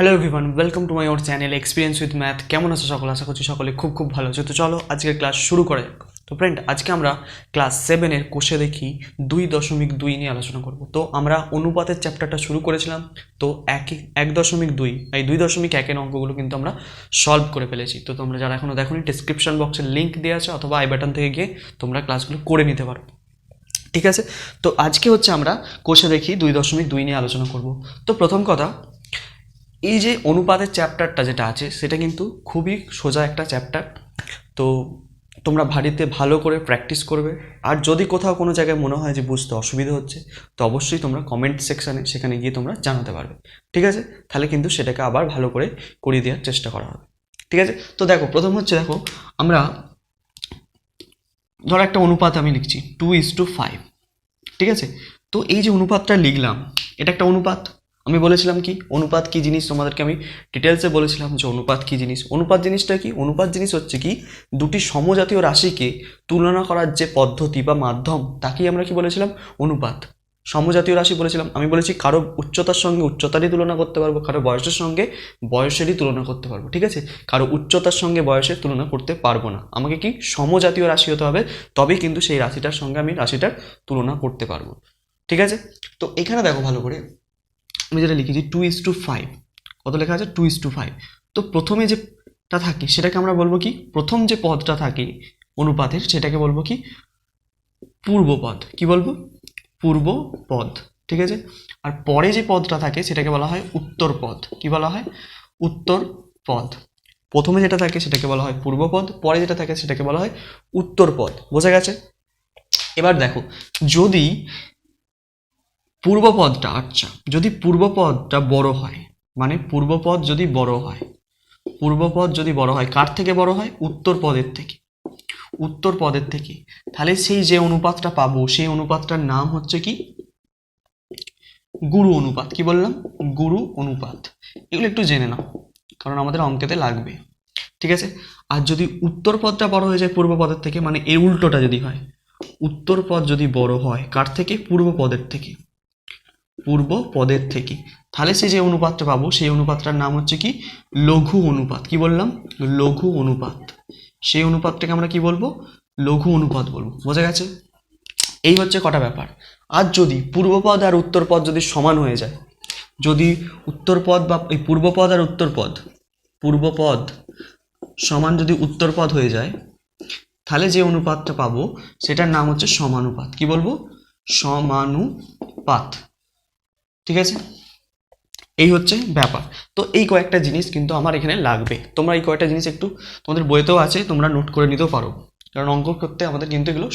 Hello everyone welcome to my our channel experience with math কেমন আছো সকলে? আশা করছি সকলে খুব খুব ভালো আছে। তো চলো আজকে ক্লাস শুরু করে তো ফ্রেন্ড আজকে আমরা ক্লাস সেভেনের কোষে দেখি দুই দশমিক দুই নিয়ে আলোচনা করব। তো আমরা অনুপাতের চ্যাপ্টারটা শুরু করেছিলাম। তো এক এক দশমিক দুই, এই দুই দশমিক একের অঙ্কগুলো কিন্তু আমরা সলভ করে ফেলেছি। তো তোমরা যারা এখনও দেখোনি ডিসক্রিপশন বক্সে লিঙ্ক দেওয়া আছে অথবা আই বাটন থেকে গিয়ে তোমরা ক্লাসগুলো করে নিতে পারো। ঠিক আছে? তো আজকে হচ্ছে আমরা কোষে দেখি দুই দশমিক দুই নিয়ে আলোচনা করব। তো প্রথম কথা এই যে অনুপাতের চ্যাপ্টারটা যেটা আছে, সেটা কিন্তু খুবই সোজা একটা চ্যাপ্টার তো তোমরা বাড়িতে ভালো করে প্র্যাকটিস করবে। আর যদি কোথাও কোনো জায়গায় মনে হয় যে বুঝতে অসুবিধা হচ্ছে, তো অবশ্যই তোমরা কমেন্ট সেকশানে সেখানে গিয়ে তোমরা জানাতে পারবে। ঠিক আছে? তাহলে কিন্তু সেটাকে আবার ভালো করে করিয়ে দেওয়ার চেষ্টা করা হবে। ঠিক আছে? তো দেখো, প্রথম হচ্ছে দেখো, আমরা ধরো একটা অনুপাত আমি লিখছি টু ইজ টু ফাইভ ঠিক আছে? তো এই যে অনুপাতটা লিখলাম, এটা একটা অনুপাত। আমি বলেছিলাম কি, অনুপাত কি জিনিস তোমাদেরকে আমি ডিটেলসে বলেছিলাম যে অনুপাত কি জিনিস। অনুপাত জিনিসটা কি? অনুপাত জিনিস হচ্ছে কি, দুটি সমজাতীয় রাশিকে তুলনা করার যে পদ্ধতি বা মাধ্যম, তাকেই আমরা কি বলেছিলাম? অনুপাত। সমজাতীয় রাশি বলেছিলাম। আমি বলেছি কারও উচ্চতার সঙ্গে উচ্চতারই তুলনা করতে পারব, কারও বয়সের সঙ্গে বয়সেরই তুলনা করতে পারব, ঠিক আছে? কারও উচ্চতার সঙ্গে বয়সের তুলনা করতে পারব না। আমাকে কি সমজাতীয় রাশি হতে হবে, তবেই কিন্তু সেই রাশিটার সঙ্গে আমি রাশিটার তুলনা করতে পারব, ঠিক আছে? তো এখানে দেখো ভালো করে আমি যেটা লিখেছি টু ইস টু ফাইভ কত লেখা আছে? টু ইস টু ফাইভ তো প্রথমে যেটা থাকে, সেটাকে আমরা বলব কি? প্রথম যে পদটা থাকে অনুপাতের, সেটাকে বলব কি? পূর্বপদ। কি বলব? পূর্ব পদ ঠিক আছে? আর পরে যে পদটা থাকে, সেটাকে বলা হয় উত্তর পদ কি বলা হয়? উত্তর পদ প্রথমে যেটা থাকে, সেটাকে বলা হয় পূর্বপদ। পরে যেটা থাকে, সেটাকে বলা হয় উত্তর পদ বোঝা গেছে? এবার দেখো, যদি পূর্বপদটা আচ্ছা যদি পূর্বপদটা বড় হয় মানে পূর্বপদ যদি বড় হয়, পূর্বপদ যদি বড় হয়, কার থেকে বড় হয়? উত্তর পদের থেকে। উত্তর পদের থেকে। তাহলে সেই যে অনুপাতটা পাবো, সেই অনুপাতটার নাম হচ্ছে কি? গুরু অনুপাত। কি বললাম? গুরু অনুপাত। এগুলো একটু জেনে নাও, কারণ আমাদের অঙ্কেতে লাগবে। ঠিক আছে? আর যদি উত্তর পদটা বড় হয়ে যায় পূর্ব পদের থেকে মানে এর উল্টোটা যদি হয়, উত্তর পদ যদি বড় হয়, কার থেকে? পূর্ব পদের থেকে। পূর্ব পদের থেকে। তাহলে সে যে অনুপাতটা পাবো, সেই অনুপাতটার নাম হচ্ছে কি? লঘু অনুপাত। কি বললাম? লঘু অনুপাত। সেই অনুপাতটাকে আমরা কি বলব? লঘু অনুপাত বলব। বোঝা গেছে? এই হচ্ছে কটা ব্যাপার। আর যদি পূর্বপদ আর উত্তরপদ যদি সমান হয়ে যায়, যদি উত্তরপদ বা এই পূর্বপদ আর উত্তরপদ পূর্বপদ সমান যদি উত্তরপদ হয়ে যায়, তাহলে যে অনুপাতটা পাবো, সেটার নাম হচ্ছে সমানুপাত। কি বলব? সমানুপাত। ঠিক আছে? এই হচ্ছে ব্যাপার। তো এই কয়েকটা জিনিস কিন্তু আমার এখানে লাগবে। তোমরা এই কয়েকটা জিনিস একটু তোমাদের বইতেও আছে, তোমরা নোট করে নিতেও পারো। কারণ অঙ্ক করতে আমাদের কিন্তু এগুলো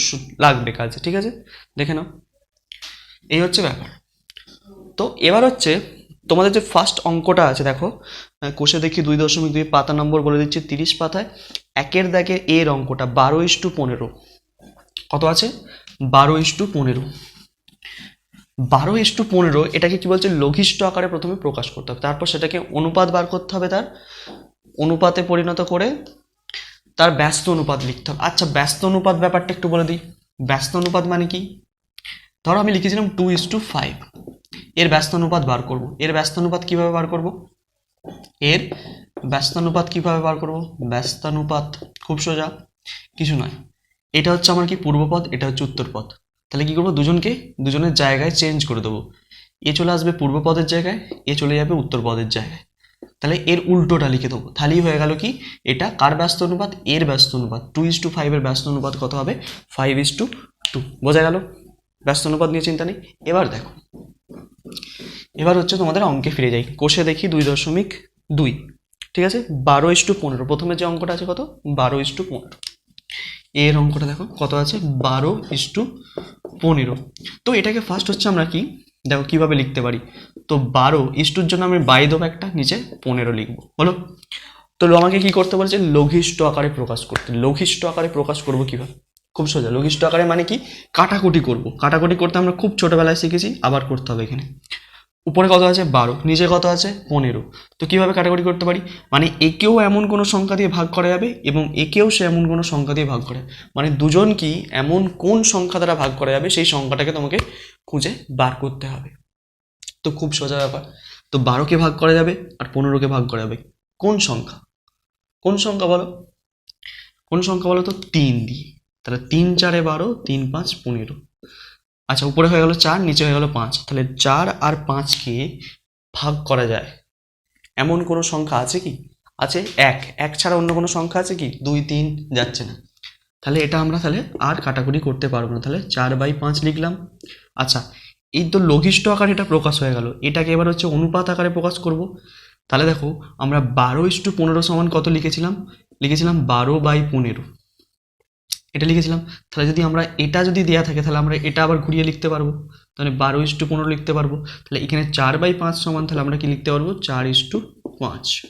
লাগবে কাজে, ঠিক আছে? দেখে নাও। এই হচ্ছে ব্যাপার। তো এবার হচ্ছে তোমাদের যে ফার্স্ট অঙ্কটা আছে, দেখো কোষে দেখি দুই দশমিক দুই, পাতা নম্বর বলে দিচ্ছি তিরিশ পাতায়। একের দাগের এর অঙ্কটা বারো ইস টু পনেরো। কত আছে? বারো ইস টু পনেরো। বারো ইস টু পনেরো এটাকে কি বলছে? লঘিষ্ঠ আকারে প্রথমে প্রকাশ করতে হবে। তারপর সেটাকে অনুপাত বার করতে হবে তার। অনুপাতে পরিণত করে তার ব্যস্ত অনুপাত লিখতে হবে। আচ্ছা ব্যস্ত অনুপাত ব্যাপারটা একটু বলে দিই। ব্যস্ত অনুপাত মানে কি? ধরো আমি লিখেছিলাম টু ইস টু ফাইভ। এর ব্যস্ত অনুপাত বার করব। এর ব্যস্ত অনুপাত কীভাবে বার করব? এর ব্যস্ত অনুপাত কীভাবে বার করব? ব্যস্তানুপাত খুব সোজা। কিছু নয়। এটা হচ্ছে আমার কি পূর্বপদ? এটা হচ্ছে উত্তরপদ। তাহলে কি করব? দুজনকে দুজনের জায়গায় চেঞ্জ করে দেবো। এ চলে আসবে পূর্ব পদের জায়গায়, এ চলে যাবে উত্তর পদের জায়গায়। তাহলে এর উল্টোটা লিখে দেবো। তাহলেই হয়ে গেল কি? এটা কার ব্যস্ত অনুপাত? এর ব্যস্ত অনুপাত। টু ইস টু ফাইভের ব্যস্ত অনুপাত কত হবে? ফাইভ ইস টু টু বোঝা গেল? ব্যস্ত অনুপাত নিয়ে চিন্তা নেই। এবার দেখো। এবার হচ্ছে তোমাদের অঙ্কে ফিরে যাই। কোষে দেখি দুই দশমিক দুই। ঠিক আছে? বারো ইস টু পনেরো। প্রথমে যে অঙ্কটা আছে কত? বারো ইস টু পনেরো। এর অঙ্কটা দেখো, কত আছে? বারো ইস টু পনেরো। তো এটাকে ফার্স্ট হচ্ছে আমরা কি? দেখো কীভাবে লিখতে পারি। তো বারো ইস্টুর জন্য আমি বাই দেবো একটা, নিচে পনেরো লিখব। হলো তো আমাকে কি করতে বলছে? লঘিষ্ঠ আকারে প্রকাশ করতে। লঘিষ্ঠ আকারে প্রকাশ করব কীভাবে? খুব সোজা। লঘিষ্ঠ আকারে মানে কি? কাটাকুটি করব। কাটাকুটি করতে আমরা খুব ছোটবেলায় শিখেছি, আবার করতে হবে এখানে। উপরে কত আছে? বারো। নিচে কত আছে? পনেরো। তো কীভাবে কাটাকুটি করতে পারি? মানে একেও এমন কোনো সংখ্যা দিয়ে ভাগ করা যাবে এবং একেও সে এমন কোনো সংখ্যা দিয়ে ভাগ করে। মানে দুজন কি এমন কোন সংখ্যা দ্বারা ভাগ করা যাবে সেই সংখ্যাটাকে তোমাকে খুঁজে বার করতে হবে। তো খুব সোজা ব্যাপার। তো বারোকে ভাগ করা যাবে আর পনেরোকে ভাগ করা যাবে? কোন সংখ্যা? কোন সংখ্যা বলো? কোন সংখ্যা বলো তো? তিন দিয়ে। তাহলে তিন চারে বারো, তিন পাঁচ, পনেরো। আচ্ছা উপরে হয়ে গেল চার, নিচে হয়ে গেল পাঁচ। তাহলে চার আর পাঁচকে ভাগ করা যায়। এমন কোনো সংখ্যা আছে কি? আছে এক। এক ছাড়া অন্য কোনো সংখ্যা আছে কি? দুই, তিন যাচ্ছে না। তাহলে এটা আমরা তাহলে আর কাটাকুটি করতে পারব না। তাহলে চার বাই পাঁচ লিখলাম। আচ্ছা এই তো লঘিষ্ঠ আকারে এটা প্রকাশ হয়ে গেল। এটাকে এবার হচ্ছে অনুপাত আকারে প্রকাশ করব। তাহলে দেখো, আমরা বারো ইস্টু পনেরো সমান কত লিখেছিলাম? লিখেছিলাম বারো বাই পনেরো। এটা লিখেছিলাম। তাহলে যদি আমরা এটা যদি দেওয়া থাকে, তাহলে আমরা এটা আবার ঘুরিয়ে লিখতে পারব। তাহলে বারো ইস টু পনেরো লিখতে পারব। তাহলে এখানে চার বাই পাঁচ সমান, তাহলে আমরা কি লিখতে পারব? চার ইস টু পাঁচ।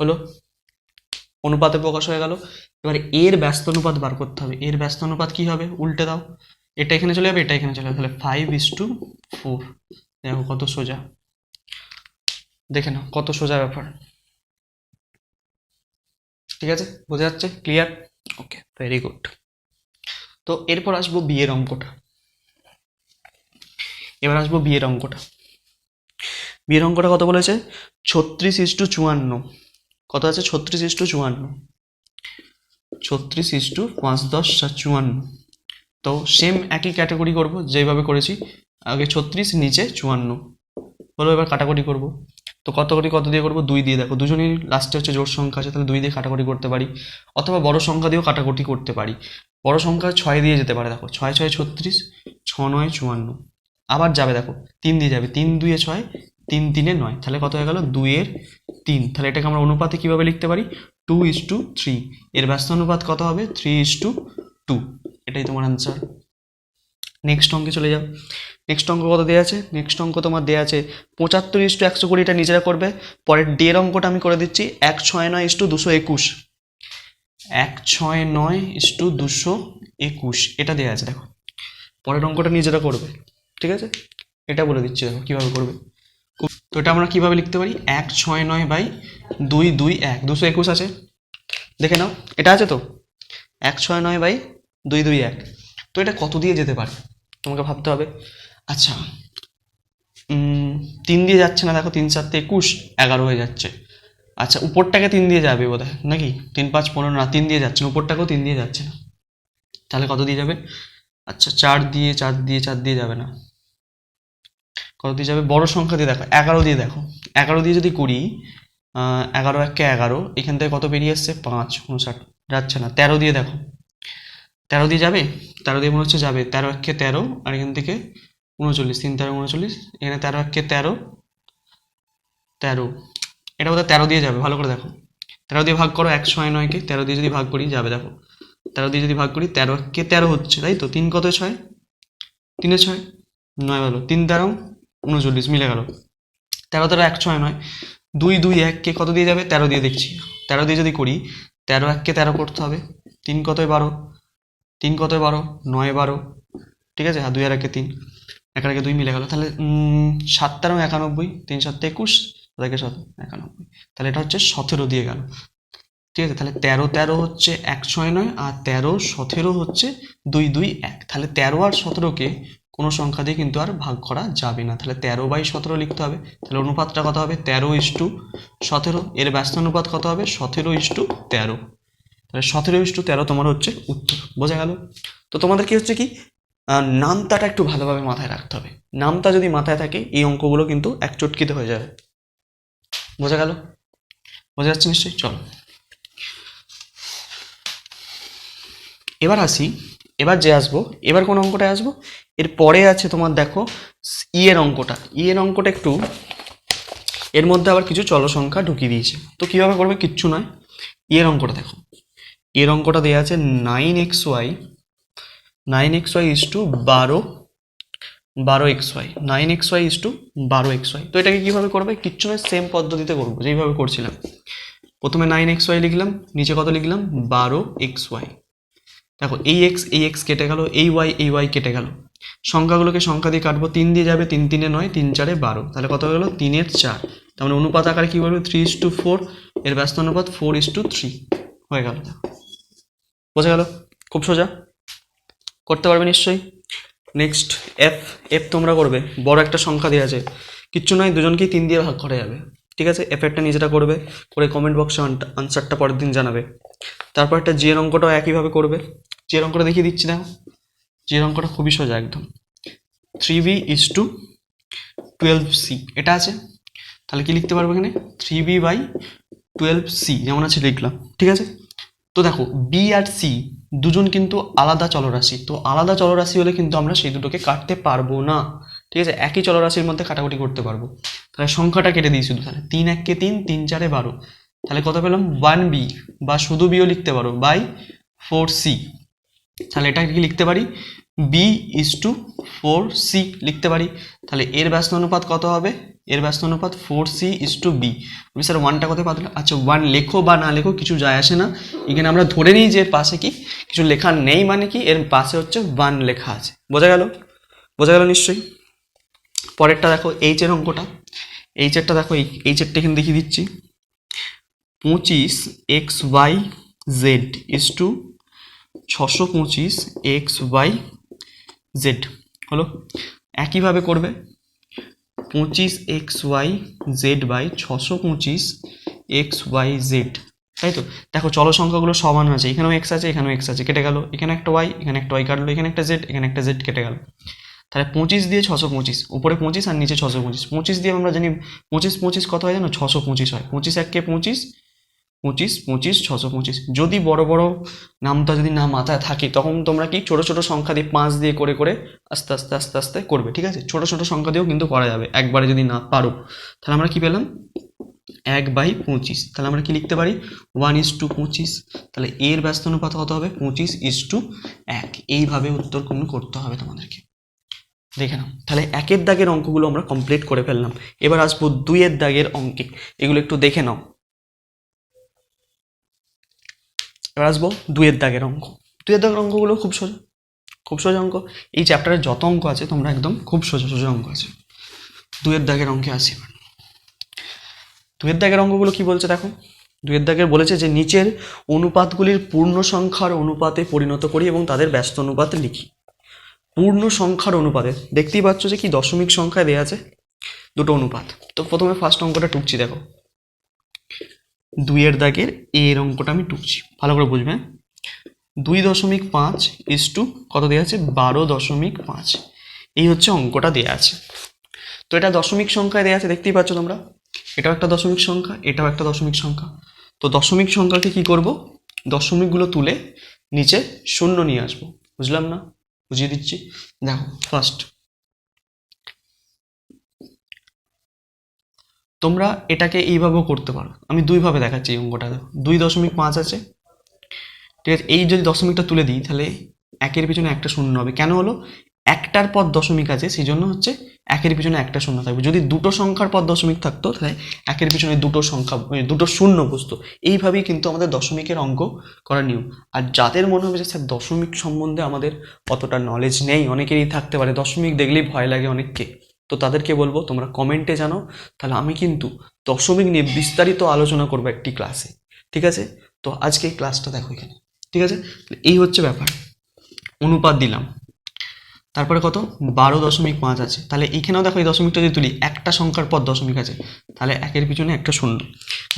হলো। অনুপাতে প্রকাশ হয়ে গেল। এবার এর ব্যস্ত অনুপাত বার করতে হবে। এর ব্যস্ত অনুপাত কী হবে? উল্টে দাও। এটা এখানে চলে যাবে, এটা এখানে চলে যাবে। তাহলে ফাইভ ইস টু ফোর দেখো কত সোজা। দেখে নাও কত সোজা ব্যাপার। ঠিক আছে? বোঝা যাচ্ছে? ক্লিয়ার ওকে ভেরি গুড তো এরপর আসব বিয়ের অঙ্কটা। এবার আসব বিয়ের অঙ্কটা। বিয়ের অঙ্কটা কত বলেছে? ছত্রিশ ইস টু চুয়ান্ন। কত আছে? ছত্রিশ ইস টু চুয়ান্ন। ছত্রিশ ইস টু পাঁচ দশ চুয়ান্ন। তো সেম একই ক্যাটাগরি করব, যেভাবে করেছি, আগে ছত্রিশ, নিচে চুয়ান্ন। বলো এবার কাটাকুটি করব। তো কত করে কত দিয়ে করব? দুই দিয়ে দেখো। দুজনেই লাস্টে হচ্ছে জোর সংখ্যা আছে, তাহলে দুই দিয়ে কাটাকুটি করতে পারি। অথবা বড় সংখ্যা দিয়েও কাটাকুটি করতে পারি। বড় সংখ্যা ছয় দিয়ে যেতে পারে, দেখো। ছয় ছয়, ছত্রিশ, ছ, নয়, চুয়ান্ন। আবার যাবে, দেখো। তিন দিয়ে যাবে। তিন দুয়ে ছয়, তিন, তিনে নয়। তাহলে কত হয়ে গেল? দুইয়ের তিন। তাহলে এটাকে আমরা অনুপাতে কীভাবে লিখতে পারি? টু ইস টু থ্রি এর ব্যস্ত অনুপাত কত হবে? থ্রি ইস টু টু এটাই তোমার অ্যান্সার নেক্সট অঙ্কে চলে যাও। নেক্সট অঙ্ক কত দেওয়া আছে? নেক্সট অঙ্ক তোমার দেওয়া আছে পঁচাত্তর ইস্টু একশো কুড়িটা নিজেরা করবে। পরের ডের অঙ্কটা আমি করে দিচ্ছি, এক ছয় নয় ইস্টু দুশো একুশ। এক ছয় নয় ইস্টু দুশো একুশ, এটা দেওয়া আছে, দেখো। পরের অঙ্কটা নিজেরা করবে, ঠিক আছে? এটা বলে দিচ্ছি, দেখো কীভাবে করবে। তো এটা আমরা কীভাবে লিখতে পারি? এক ছয় নয় বাই দুই দুই এক, দুশো একুশ আছে। দেখে নাও, এটা আছে তো? এক ছয় নয় বাই দুই দুই এক। তো এটা কত দিয়ে যেতে পারে? তোমাকে ভাবতে হবে। আচ্ছা তিন দিয়ে যাচ্ছে না, দেখো তিন চারটে একুশ, এগারো হয়ে যাচ্ছে। আচ্ছা উপরটাকে তিন দিয়ে যাবে বোধ নাকি? তিন, পাঁচ, পনেরো, না, তিন দিয়ে যাচ্ছে না, উপরটাকেও তিন দিয়ে যাচ্ছে না। তাহলে কত দিয়ে যাবে? আচ্ছা চার দিয়ে চার দিয়ে চার দিয়ে যাবে না। কত দিয়ে যাবে? বড় সংখ্যা দিয়ে দেখো, এগারো দিয়ে দেখো। এগারো দিয়ে যদি করি এগারো একে এগারো, এখান থেকে কত বেরিয়ে আসছে পাঁচ, উনষাট, যাচ্ছে না। তেরো দিয়ে দেখো। তেরো দিয়ে যাবে? তেরো দিয়ে মনে হচ্ছে যাবে। তেরো একে তেরো, আর এখান থেকে উনচল্লিশ, তিন তেরো, উনচল্লিশ, এখানে তেরো একে তেরো তেরো। এটা বোধহয় তেরো দিয়ে যাবে, ভালো করে দেখো। তেরো দিয়ে ভাগ করো এক ছয় নয়কে, তেরো দিয়ে যদি ভাগ করি, যাবে দেখো। তেরো দিয়ে যদি ভাগ করি, তেরো কে তেরো হচ্ছে, তাই তো? তিন কত ছয়? তিনে ছয়? নয় ভালো। তিন তেরো, উনচল্লিশ, মিলে গেল। তেরো তেরো এক ছয় নয়। দুই দুই এককে কত দিয়ে যাবে? তেরো দিয়ে দেখছি। তেরো দিয়ে যদি করি, তেরো এককে তেরো করতে হবে। তিন কতই বারো? তিন কত বারো? নয় বারো। ঠিক আছে? আর দুই আর একে তিন। এক আর একে দুই মিলে গেল। তাহলে সাত তেরো একানব্বই, তিন সাত একুশ তাদেরকে সত, একানব্বই। তাহলে এটা হচ্ছে সতেরো দিয়ে গেল। ঠিক আছে? তাহলে তেরো তেরো হচ্ছে এক ছয় নয়, আর তেরো, সতেরো হচ্ছে দুই দুই এক। তাহলে তেরো আর সতেরোকে কোনো সংখ্যা দিয়ে কিন্তু আর ভাগ করা যাবে না। তাহলে তেরো বাই সতেরো লিখতে হবে। তাহলে অনুপাতটা কত হবে? তেরো ইস টু সতেরো। এর ব্যস্ত অনুপাত কত হবে? সতেরো ইস টু তেরো। তাহলে সতেরো ইস টু তেরো তোমার হচ্ছে উত্তর, বোঝা গেল? তো তোমাদের কি হচ্ছে কি? নামতাটা একটু ভালোভাবে মাথায় রাখতে হবে। নামতা যদি মাথায় থাকে, এই অঙ্কগুলো কিন্তু এক চটকিতে হয়ে যাবে। বোঝা গেল? বোঝা যাচ্ছে নিশ্চয়ই? চলো। এবার আসি, এবার যে আসব, এবার কোন অঙ্কটায় আসব? এর পরে আছে তোমার দেখো, ই এর অঙ্কটা। ই এর অঙ্কটা একটু, এর মধ্যে আবার কিছু চল সংখ্যা ঢুকিয়ে দিয়েছে। তো কীভাবে করবে? কিচ্ছু নয়। ই এর অঙ্কটা দেখো। এর অঙ্কটা দেওয়া আছে nine X Y nine X Y is to বারো বারো X Y nine X Y is to বারো এক্স ওয়াই তো এটাকে কীভাবে করবে? কিচ্ছু নয় সেম পদ্ধতিতে করব, যেইভাবে করছিলাম। প্রথমে নাইন এক্স ওয়াই লিখলাম, নিচে কত লিখলাম? বারো এক্স ওয়াই দেখো, এই এক্স এই এক্স কেটে গেল, এই ওয়াই এই ওয়াই কেটে গেল। সংখ্যাগুলোকে সংখ্যা দিয়ে কাটবো, তিন দিয়ে যাবে, তিন তিনে নয়, তিন চারে বারো। তাহলে কত গেলো তিনের চার। তার মানে অনুপাত আকারে কী বলবে? থ্রি ইস টু ফোর এর ব্যস্ত অনুপাত ফোর ইস টু থ্রি হয়ে গেল। বোঝা গেল। খুব সোজা। করতে পারবে নিশ্চয়ই। নেক্সট এফ এফ তোমরা করবে। বড় একটা সংখ্যা দেওয়া আছে। কিচ্ছু নয়, দুজনকেই তিন দিয়ে ভাগ করা যাবে। ঠিক আছে? এফেক্টটা নিজেটা করবে। করে কমেন্ট বক্সে আনসারটা পরের দিন জানাবে। তারপর একটা জি এর অঙ্কটাও একইভাবে করবে। জি এর অঙ্কটা দেখিয়ে দিচ্ছি, দেখো। জি এর অঙ্কটা খুবই সোজা একদম। Three B is to twelve C এটা আছে? তাহলে কি লিখতে পারব এখানে? Three B by twelve C যেমন আছে, লিখলাম। ঠিক আছে? তো দেখো বি আর সি দুজন কিন্তু আলাদা চলরাশি। তো আলাদা চলরাশি হলে কিন্তু আমরা সেই দুটোকে কাটতে পারব না। ঠিক আছে? একই চলরাশির মধ্যে কাটাকুটি করতে পারব। তাহলে সংখ্যাটা কেটে দিই শুধু তাহলে তিন এককে তিন তিন চারে বারো। তাহলে কত পেলাম? One B. বা শুধু বিও লিখতে পারো। By four C. তাহলে এটা কি লিখতে পারি? B is to four C লিখতে পারি। তাহলে এর ব্যস্ত অনুপাত কত হবে? এর ব্যস্ত অনুপাত four C is to B sir ওয়ানটা কোথায় পাতলে আচ্ছা ওয়ান লেখো বা না লেখো, কিছু যায় আসে না। এখানে আমরা ধরে নিই যে পাশে কি? কিছু লেখা নেই মানে কি? এর পাশে হচ্ছে ওয়ান লেখা আছে। বোঝা গেল? বোঝা গেল নিশ্চয়ই? পরেরটা দেখো এইচের অঙ্কটা। এইচেরটা দেখো, এই এইচেরটা এখানে দেখিয়ে দিচ্ছি। পঁচিশ X Y Z is to ছশো পঁচিশ এক্স ওয়াই জেড হলো? একইভাবে করবে। পঁচিশ এক্স ওয়াই জেড বাই ছশো পঁচিশ এক্স ওয়াই জেড তাই তো? দেখো চলো সংখ্যাগুলো সমান আছে এখানেও এক্স আছে, এখানেও এক্স আছে। কেটে গেল। এখানে একটা ওয়াই এখানে একটা ওয়াই কাটলো। এখানে একটা জেড এখানে একটা জেড কেটে গেল। তাহলে পঁচিশ দিয়ে ছশো পঁচিশ, উপরে পঁচিশ আর নিচে ছশো পঁচিশ। পঁচিশ দিয়ে আমরা জানি পঁচিশ পঁচিশ কত হয় জানো? ছশো পঁচিশ হয়। পঁচিশ এককে পঁচিশ পঁচিশ পঁচিশ, ছশো পঁচিশ। যদি বড় বড় নামটা যদি না মাথায় থাকে, তখন তোমরা কি ছোট ছোট সংখ্যা দিয়ে পাঁচ দিয়ে করে করে আস্তে আস্তে আস্তে আস্তে করবে, ঠিক আছে? ছোট ছোট সংখ্যা দিয়েও কিন্তু করা যাবে, একবারে যদি না পারো। তাহলে আমরা কি পেলাম? এক বাই পঁচিশ। তাহলে আমরা কি লিখতে পারি? ওয়ান ইস টু পঁচিশ। তাহলে এর ব্যস্ত অনুপাত কত হবে? পঁচিশ ইস টু এক। এইভাবে উত্তর কোন করতে হবে তোমাদেরকে। দেখে নাও। তাহলে একের দাগের অঙ্কগুলো আমরা কমপ্লিট করে ফেললাম। এবার আসব দুইয়ের দাগের অঙ্কে। এগুলো একটু দেখে নাও। এবার আসব দুইয়ের দাগের অঙ্ক। দুয়ের দাগের অঙ্কগুলো খুব সোজা খুব সোজা অঙ্ক। এই চ্যাপ্টারে যত অঙ্ক আছে, তোমরা একদম খুব সোজা সোজা অঙ্ক আছে। দুয়ের দাগের অঙ্কে আসি দুইয়ের দাগের অঙ্কগুলো কি বলছে দেখো? দুয়ের দাগের বলেছে যে, নিচের অনুপাতগুলির পূর্ণ সংখ্যার অনুপাতে পরিণত করি এবং তাদের ব্যস্ত অনুপাতে লিখি। পূর্ণ সংখ্যার অনুপাতে, দেখতেই পাচ্ছ যে কি দশমিক সংখ্যায় দেওয়া আছে দুটো অনুপাত। তো প্রথমে ফার্স্ট অঙ্কটা টুকছি, দেখো। দুইয়ের দাগের এর অঙ্কটা আমি টুকছি। ভালো করে বুঝবে? দুই দশমিক পাঁচ ইস টু কত দেওয়া আছে? বারো দশমিক পাঁচ। এই হচ্ছে অঙ্কটা দেওয়া আছে। তো এটা দশমিক সংখ্যায় দেওয়া আছে, দেখতেই পাচ্ছ তোমরা? এটাও একটা দশমিক সংখ্যা, এটাও একটা দশমিক সংখ্যা। তো দশমিক সংখ্যাকে কি করব? দশমিকগুলো তুলে নিচে শূন্য নিয়ে আসব। বুঝলাম না? বুঝিয়ে দিচ্ছি? দেখো ফার্স্ট তোমরা এটাকে এইভাবেও করতে পারো। আমি দুইভাবে দেখাচ্ছি এই অঙ্কটা। দেখো দুই দশমিক পাঁচ আছে। ঠিক আছে, এই যদি দশমিকটা তুলে দিই, তাহলে একের পিছনে একটা শূন্য হবে। কেন হলো? একটার পর দশমিক আছে সেই জন্য হচ্ছে একের পিছনে একটা শূন্য থাকবে। যদি দুটো সংখ্যার পর দশমিক থাকতো, তাহলে একের পিছনে দুটো সংখ্যা মানে দুটো শূন্য বসতো। এইভাবেই কিন্তু আমাদের দশমিকের অঙ্ক করা নিয়ম। আর যাদের মনে হবে যে, স্যার, দশমিক সম্বন্ধে আমাদের অতটা নলেজ নেই, অনেকেরই থাকতে পারে। দশমিক দেখলেই ভয় লাগে অনেককে। তো তাদেরকে বলব, তোমরা কমেন্টে জানাও। তাহলে আমি কিন্তু দশমিক নিয়ে বিস্তারিত আলোচনা করব একটি ক্লাসে ঠিক আছে? তো আজকে এই ক্লাসটা দেখো এখানে। ঠিক আছে? এই হচ্ছে ব্যাপার। অনুপাত দিলাম। তারপরে কত? বারো দশমিক পাঁচ আছে। তাহলে এখানেও দেখো এই দশমিকটা যদি তুলি, একটা সংখ্যার পর দশমিক আছে। তাহলে একের পিছনে একটা শূন্য।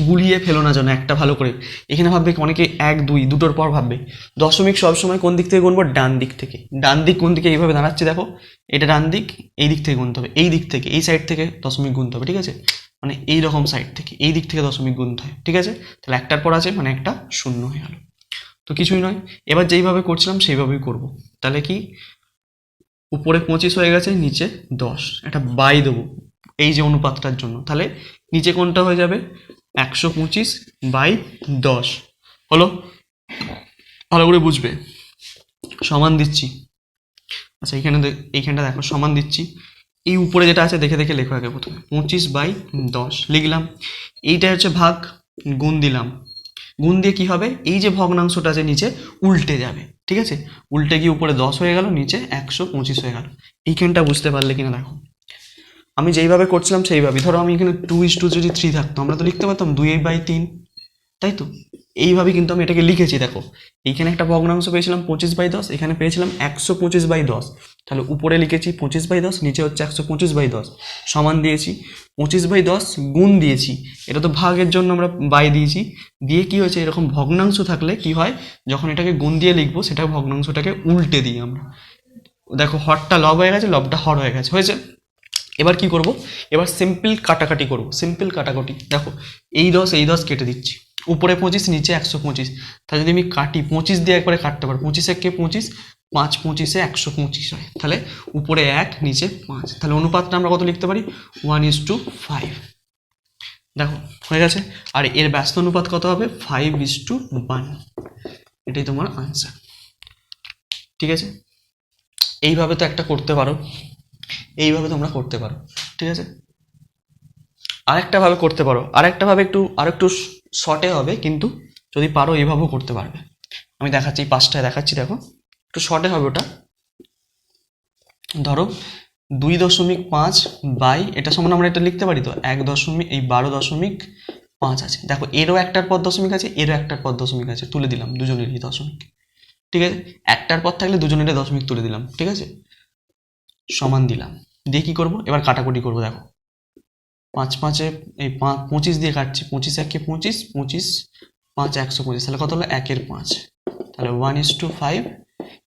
গুলিয়ে ফেলো না যেন একটা ভালো করে। এখানে ভাববে অনেকে এক, দুই, দুটোর পর ভাববে। দশমিক সবসময় কোন দিক থেকে গুনবো? ডান দিক থেকে। ডান দিক কোন দিকে এইভাবে দাঁড়াচ্ছে দেখো, এটা ডান দিক, এই দিক থেকে গুনতে হবে। এই দিক থেকে, এই সাইড থেকে দশমিক গুনতে হবে, ঠিক আছে? মানে এই রকম সাইড থেকে, এই দিক থেকে দশমিক গুনতে হয়, ঠিক আছে? তাহলে একটার পর আছে মানে একটা শূন্য হয়ে গেল। তো কিছুই নয়। এবার যেইভাবে করছিলাম, সেইভাবেই করব। তাহলে কি? উপরে পঁচিশ হয়ে গেছে, নিচে দশ। একটা বাই দেবো এই যে অনুপাতটার জন্য। তাহলে নিচে কোনটা হয়ে যাবে? একশো পঁচিশ বাই দশ। হলো? ভালো করে বুঝবে। সমান দিচ্ছি। আচ্ছা এইখানে এইখানটা দেখো, সমান দিচ্ছি। এই উপরে যেটা আছে, দেখে দেখে লেখো আগে প্রথমে। পঁচিশ বাই দশ, লিখলাম। এইটা হচ্ছে ভাগ, গুণ দিলাম। গুণ দিয়ে কি হবে? এই যে ভগ্নাংশটা আছে নিচে, উল্টে যাবে। ঠিক আছে? উল্টে গিয়ে উপরে দশ হয়ে গেল, নিচে একশো পঁচিশ হয়ে গেল। এইখানটা বুঝতে পারলে কিনা দেখো। আমি যেইভাবে করছিলাম সেইভাবেই। ধরো আমি এখানে টু ইস টু যদি থ্রি থাকতো, আমরা তো লিখতে পারতাম দুই বাই তিন, তাই তো? এইভাবে কিন্তু আমি এটাকে লিখেছি, দেখো। এইখানে একটা ভগ্নাংশ পেয়েছিলাম পঁচিশ বাই দশ, এখানে পেয়েছিলাম একশো পঁচিশ বাই দশ। তাহলে উপরে লিখেছি পঁচিশ বাই দশ, নিচে হচ্ছে একশো পঁচিশ বাই দশ। সমান দিয়েছি, পঁচিশ বাই দশ গুণ দিয়েছি। এটা তো ভাগের জন্য আমরা বাই দিয়েছি। দিয়ে কি হয়েছে? এরকম ভগ্নাংশ থাকলে কি হয়? যখন এটাকে গুণ দিয়ে লিখব, সেটা ভগ্নাংশটাকে উল্টে দিই আমরা। দেখো, হরটা লব হয়ে গেছে, লবটা হর হয়ে গেছে। হয়েছে? এবার কি করব? এবার সিম্পল কাটাকাটি করব। সিম্পল কাটাকাটি। দেখো, এই দশ এই দশ কেটে দিচ্ছি। উপরে পঁচিশ, নিচে একশো পঁচিশ। তাহলে যদি আমি কাটি, পঁচিশ দিয়ে একবারে কাটতে পারব পঁচিশ একে পঁচিশ? পাঁচ পঁচিশে একশো পঁচিশ হয়। তাহলে উপরে এক, নিচে পাঁচ। তাহলে অনুপাতটা আমরা কত লিখতে পারি? ওয়ান ইস টু ফাইভ দেখো, হয়ে গেছে। আর এর ব্যস্ত অনুপাত কত হবে? ফাইভ ইস টু ওয়ান এটাই তোমার আনসার ঠিক আছে? এইভাবে তো একটা করতে পারো। এইভাবে তোমরা করতে পারো। ঠিক আছে? আরেকটা ভাবে করতে পারো। আরেকটা ভাবে একটু, আরেকটু শর্টে হবে, কিন্তু যদি পারো এইভাবেও করতে পারবে। আমি দেখাচ্ছি পাঁচটায় দেখাচ্ছি, দেখো। একটু শর্টে হবে ওটা। ধরো দুই দশমিক পাঁচ বাই, এটা সমান আমরা এটা লিখতে পারি তো, এক দশমিক, এই বারো দশমিক পাঁচ আছে। দেখো, এরও একটার পর দশমিক আছে, এরও একটার পর দশমিক আছে, তুলে দিলাম, দুজনেরই দশমিক। ঠিক আছে? একটার পর থাকলে দুজনেরই দশমিক তুলে দিলাম, ঠিক আছে? সমান দিলাম। দিয়ে কী করব? এবার কাটাকুটি করব, দেখো। পাঁচ পাঁচে, এই পাঁচ, পঁচিশ দিয়ে কাটছি, পঁচিশ একে পঁচিশ পঁচিশ, পাঁচ একশো পঁচিশ, তাহলে কত হলো? একের পাঁচ। তাহলে ওয়ান ইস টু ফাইভ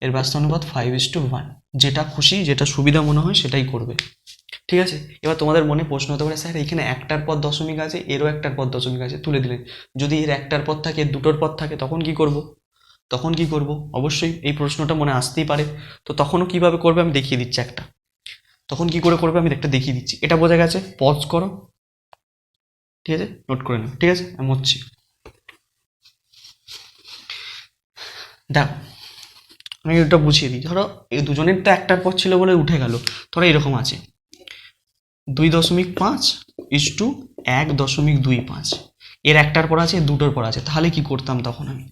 এর ব্যস্ত অনুপাত ফাইভ ইস টু ওয়ান যেটা খুশি, যেটা সুবিধা মনে হয়, সেটাই করবে। ঠিক আছে? এবার তোমাদের মনে প্রশ্ন হতে পারে, স্যার, এখানে একটার পর দশমিক আছে, এরও একটার পর দশমিক আছে, তুলে দিলেন। যদি এর একটার পর থাকে, দুটোর পর থাকে, তখন কি করব? তখন কি করব? অবশ্যই এই প্রশ্নটা মনে আসতেই পারে। তো তখনও কীভাবে করবে, আমি দেখিয়ে দিচ্ছি একটা। তখন কি করে করবে, আমি একটা দেখিয়ে দিচ্ছি। এটা বোঝা গেছে পজ করো। ঠিক আছে? নোট করে নাও। ঠিক আছে? আমি হচ্ছি দেখো আমি এটা বুঝিয়ে দিই। ধরো এই দুজনের তো একটার পর ছিল বলে উঠে গেল। ধরো, এরকম আছে। দুই দশমিক পাঁচ ইস টু এক দশমিক দুই পাঁচ। এর একটার পর আছে দুটোর পর আছে। তাহলে কি করতাম তখন আমি?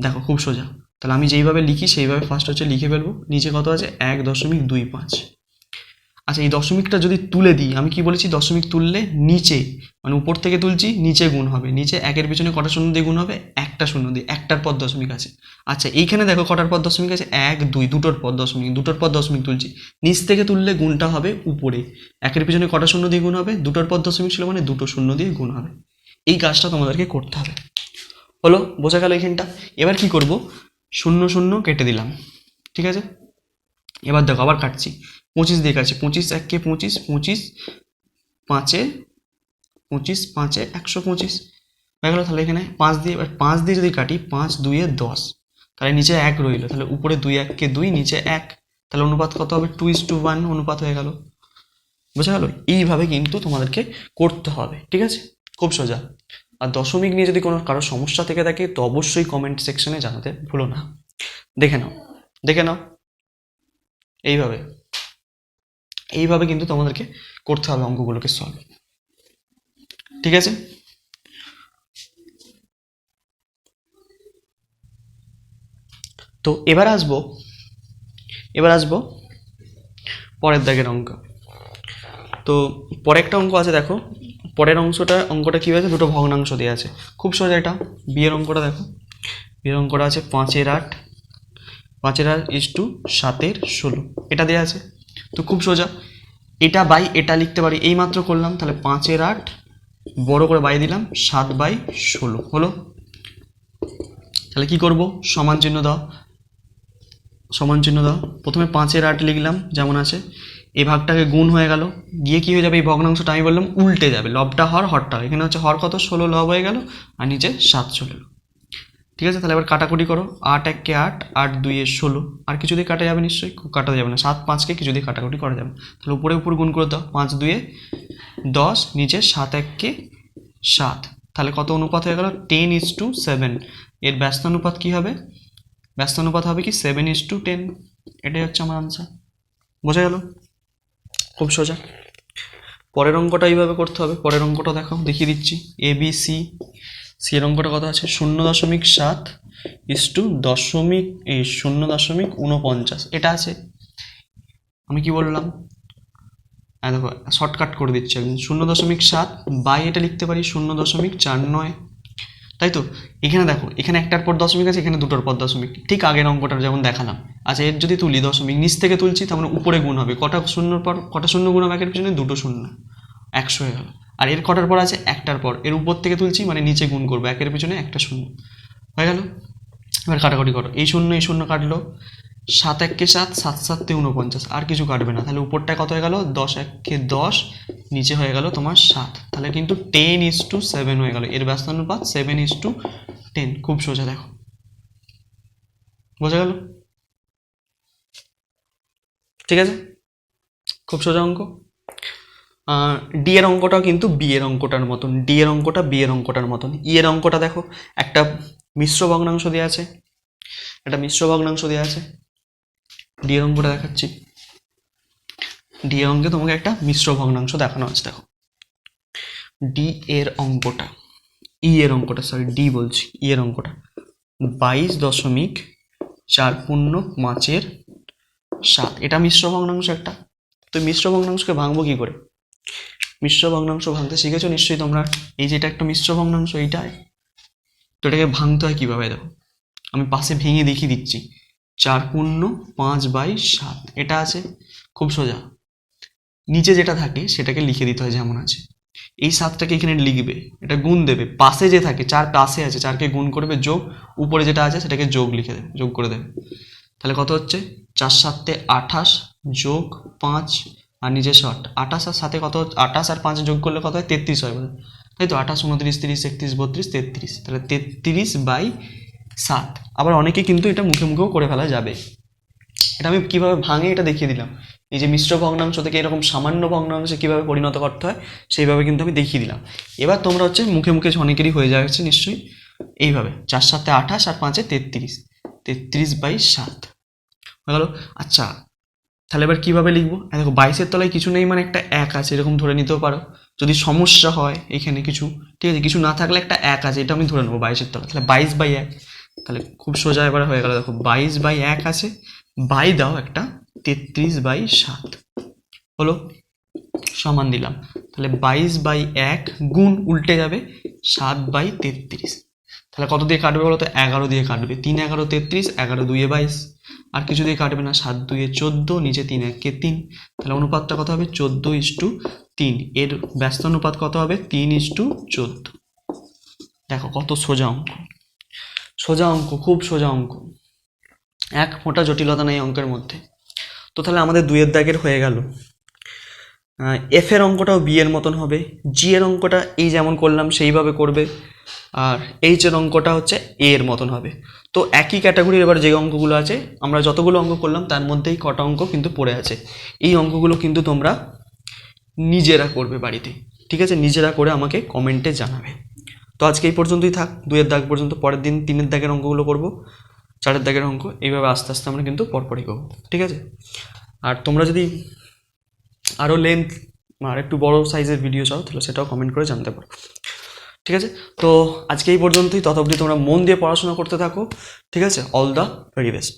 দেখো, খুব সোজা। তাহলে আমি যেইভাবে লিখি, সেইভাবে ফার্স্ট হচ্ছে লিখে ফেলব। নিচে কত আছে? এক দশমিক দুই পাঁচ। আচ্ছা এই দশমিকটা যদি তুলে দিই, আমি কি বলেছি? দশমিক তুললে নিচে মানে উপর থেকে তুলছি, নিচে গুণ হবে। নিচে একের পিছনে কটা শূন্য দিয়ে গুণ হবে? একটা শূন্য দিয়ে, একটার পর দশমিক আছে। আচ্ছা এইখানে দেখো কটার পর দশমিক আছে? এক, দুই, দুটোর পর দশমিক, দুটোর পর দশমিক তুলছি। নিচ থেকে তুললে গুণটা হবে উপরে। একের পিছনে কটা শূন্য দিয়ে গুণ হবে? দুটোর পর দশমিক ছিল মানে দুটো শূন্য দিয়ে গুণ হবে। এই কাজটা তোমাদেরকে করতে হবে। হলো, বোঝা গেল এখানটা এবার কি করব? শূন্য শূন্য কেটে দিলাম। ঠিক আছে? এবার দেখো, আবার কাটছি। পঁচিশ দিয়ে কাটছি। পঁচিশ এককে পঁচিশ পঁচিশ পাঁচে পঁচিশ পাঁচে একশো পঁচিশ। হয়ে গেলো তাহলে এখানে পাঁচ দিয়ে, এবার পাঁচ দিয়ে যদি কাটি, পাঁচ দুইয়ে দশ। তাহলে নিচে এক রইল। তাহলে উপরে দুই, এককে দুই, নিচে এক। তাহলে অনুপাত কত হবে? টু ইস টু ওয়ান অনুপাত হয়ে গেল। বোঝা গেল? এইভাবে কিন্তু তোমাদেরকে করতে হবে। ঠিক আছে? খুব সোজা। আর দশমিক নিয়ে যদি কোনো কারও সমস্যা থেকে থাকে, তো অবশ্যই কমেন্ট সেকশনে জানাতে ভুলো না। দেখে নাও। দেখে নাও। এইভাবে। এইভাবে কিন্তু তোমাদেরকে করতে হবে অঙ্কগুলোকে সলভ ঠিক আছে? তো এবার আসব এবার আসব পরের দাগের অঙ্ক। তো পরে একটা অঙ্ক আছে দেখো। পরের অংশটা, অঙ্কটা কী হয়েছে? দুটো ভগ্নাংশ দেওয়া আছে। খুব সোজা এটা বিয়ের অঙ্কটা দেখো। বিয়ের অঙ্কটা আছে পাঁচের আট। পাঁচের আট ইস টু সাতের ষোলো। এটা দেওয়া আছে। তো খুব সোজা। এটা বাই এটা লিখতে পারি। এই মাত্র করলাম। তাহলে পাঁচের আট, বড় করে বাই দিলাম। সাত বাই ষোলো। হলো? তাহলে কি করব? সমান চিহ্ন দাও। সমান চিহ্ন দাও। প্রথমে পাঁচের আট লিখলাম। যেমন আছে। এই ভাগটাকে গুণ হয়ে গেল। গিয়ে কি হয়ে যাবে? এই ভগ্নাংশটা আমি বললাম উল্টে যাবে। লবটা হর, হরটা হর। এখানে হচ্ছে হর কত? ষোলো লব হয়ে গেল। আর নিচে সাত চলে ঠিক আছে? তাহলে এবার কাটাকুটি করো। আট এককে আট আট দুইয়ে ষোলো। আর কিছু দিয়ে কাটা যাবে নিশ্চয়ই? কাটা যাবে না। সাত পাঁচকে কিছু দিয়ে কাটাকুটি করা যাবে। তাহলে উপরে উপর গুণ করে দাও। পাঁচ দুয়ে দশ, নিচে সাত এককে সাত। তাহলে কত অনুপাত হয়ে গেল? Ten is to seven. এর ব্যস্ত অনুপাত কী হবে? ব্যস্ত অনুপাত হবে কি? Seven is to ten. এটাই হচ্ছে আমার আনসার বোঝা গেল? খুব সোজা। পরের অঙ্কটা এইভাবে করতে হবে। পরের অঙ্কটা দেখো দেখিয়ে দিচ্ছি। এ বি সি সি এর অঙ্কটা কত আছে শূন্য দশমিক সাত ইস টু দশমিক, এই শূন্য দশমিক উনপঞ্চাশ এটা আছে। আমি কি বললাম? হ্যাঁ দেখো শর্টকাট করে দিচ্ছি একদম শূন্য দশমিক সাত বাই এটা লিখতে পারি, শূন্য দশমিক চার নয়। তাই তো? এখানে দেখো, এখানে একটার পর দশমিক আছে, এখানে দুটোর পর দশমিক। ঠিক আগের অঙ্কটা যেমন দেখালাম। আচ্ছা এর যদি তুলি দশমিক, নিচ থেকে তুলছি, তার মানে উপরে গুণ হবে। কটা শূন্যর পর, কটা শূন্য গুণ হবে, একের পিছনে? দুটো শূন্য। একশো হয়ে গেল। আর এর কটার পর আছে? একটার পর। এর উপর থেকে তুলছি মানে নিচে গুণ করব। একের পিছনে একটা শূন্য। হয়ে গেল? এবার কাটাকাটি করো। এই শূন্য এই শূন্য কাটলো। সাত এককে সাত সাত সাততে উনপঞ্চাশ আর কিছু কাটবে না। তাহলে উপরটায় কত হয়ে গেল? দশ এককে দশ, নিচে হয়ে গেল তোমার সাত। তাহলে কিন্তু টেন ইস টু সেভেন হয়ে গেল। এর ব্যস্ত অনুপাত সেভেন ইস টু টেন খুব সোজা, দেখো। বোঝা গেল? ঠিক আছে? খুব সোজা অঙ্ক। ডি এর অঙ্কটাও কিন্তু বি এর অঙ্কটার মতন ডি এর অঙ্কটা বি এর অঙ্কটার মতন। ই এর অঙ্কটা দেখো, একটা মিশ্র ভগ্নাংশ দেওয়া আছে, একটা মিশ্র ভগ্নাংশ দেওয়া আছে। ডি এর অঙ্কটা দেখাচ্ছি। ডি এর অঙ্কে তোমাকে একটা মিশ্র ভগ্নাংশ দেখানো আছে, দেখো। ডি এর অঙ্কটা ই এর অঙ্কটা সরি ডি বলছি ই এর অঙ্কটা। বাইশ দশমিক চার পূর্ণ পাঁচের সাত, এটা মিশ্র ভগ্নাংশ একটা। তো মিশ্র ভগ্নাংশকে ভাঙবো কি করে? মিশ্র ভগ্নাংশ ভাঙতে শিখেছো? নিশ্চয়ই তোমরা এই যেটা একটা মিশ্র ভগ্নাংশ এইটাই তো এটাকে ভাঙতে হয় কীভাবে? দেখো, আমি পাশে ভেঙে দেখিয়ে দিচ্ছি। চার পূর্ণ, পাঁচ বাই সাত। এটা আছে? খুব সোজা। নিচে যেটা থাকে, সেটাকে লিখে দিতে হয় যেমন আছে। এই সাতটাকে এখানে লিখবে, এটা গুণ দেবে। পাশে যে থাকে, চার পাশে আছে, চারকে গুণ করবে যোগ। উপরে যেটা আছে, সেটাকে যোগ লিখে দেবে, যোগ করে দেবে। তাহলে কত হচ্ছে? চার সাতে আঠাশ যোগ পাঁচ আর নিচে শর্ট আঠাশ আর সাথে কত আঠাশ আর পাঁচ যোগ করলে কত হয়? তেত্রিশ হয় বোধহয়। তাই তো? আঠাশ উনত্রিশ, তিরিশ, একত্রিশ, বত্রিশ, তেত্রিশ। তাহলে তেত্রিশ বাই সাত। আবার অনেকে কিন্তু এটা মুখে মুখেও করে ফেলা যাবে। এটা আমি কীভাবে ভাঙে এটা দেখিয়ে দিলাম। এই যে মিশ্র ভগ্নাংশ থেকে এরকম সামান্য ভগ্নাংশে কীভাবে পরিণত করতে হয়, সেইভাবে কিন্তু আমি দেখিয়ে দিলাম। এবার তোমরা হচ্ছে মুখে মুখে অনেকেরই হয়ে যাচ্ছে নিশ্চয়ই। এইভাবে, চার সাতে আঠাশ আর পাঁচে তেত্রিশ। তেত্রিশ বাই সাত। হয়ে গেল? আচ্ছা তাহলে এবার কীভাবে লিখব? দেখো বাইশের তলায় কিছু নেই মানে একটা এক আছে, এরকম ধরে নিতেও পারো। যদি সমস্যা হয় এখানে কিছু, ঠিক আছে, কিছু না থাকলে একটা এক আছে, এটা আমি ধরে নেব বাইশের তলায়। তাহলে বাইশ বাই এক, তাহলে খুব সোজা এবার হয়ে গেল। দেখো বাইশ বাই এক আছে, বাই দাও একটা তেত্রিশ বাই সাত। হলো, সমান দিলাম। তাহলে বাইশ বাই এক গুণ উল্টে যাবে সাত বাই তেত্রিশ। তাহলে কত দিয়ে কাটবে বলো তো এগারো দিয়ে কাটবে। তিন, এগারো, তেত্রিশ, এগারো দুইয়ে বাইশ। আর কিছু দিয়ে কাটবে না, সাত দুইয়ে চোদ্দ, নিচে তিন, একে তিন। তাহলে অনুপাতটা কত হবে? চোদ্দ ইস টু তিন। এর ব্যস্ত অনুপাত কত হবে? তিন ইস টু চোদ্দ। দেখো কত সোজা অঙ্ক। সোজা অঙ্ক, খুব সোজা অঙ্ক। এক ফোঁটা জটিলতা নেই অঙ্কের মধ্যে। তো তাহলে আমাদের দুইয়ের দাগের হয়ে গেল। এফ এর অঙ্কটাও বি এর মতন হবে। জি এর অঙ্কটা এই যেমন করলাম, সেইভাবে করবে। আর এইচ এর অঙ্কটা হচ্ছে এ এর মতন হবে। তো একই ক্যাটাগরির এবার যে অঙ্কগুলো আছে, আমরা যতগুলো অঙ্ক করলাম, তার মধ্যেই কটা অঙ্ক কিন্তু পড়ে আছে। এই অঙ্কগুলো কিন্তু তোমরা নিজেরা করবে বাড়িতে, ঠিক আছে? নিজেরা করে আমাকে কমেন্টে জানাবে। তো আজকে এই পর্যন্তই থাক দুয়ের দাগ পর্যন্ত, পরের দিন তিনের দাগের অঙ্কগুলো করব, চারের দাগের অঙ্ক, এইভাবে আস্তে আস্তে আমরা কিন্তু পরপরই করব, ঠিক আছে? আর তোমরা যদি আরও লেন্থ আর একটু বড় সাইজের ভিডিও চাও, তাহলে সেটাও কমেন্ট করে জানতে পারো। ঠিক আছে? তো আজকে এই পর্যন্তই। তত অবধি তোমরা মন দিয়ে পড়াশোনা করতে থাকো। ঠিক আছে? All the very best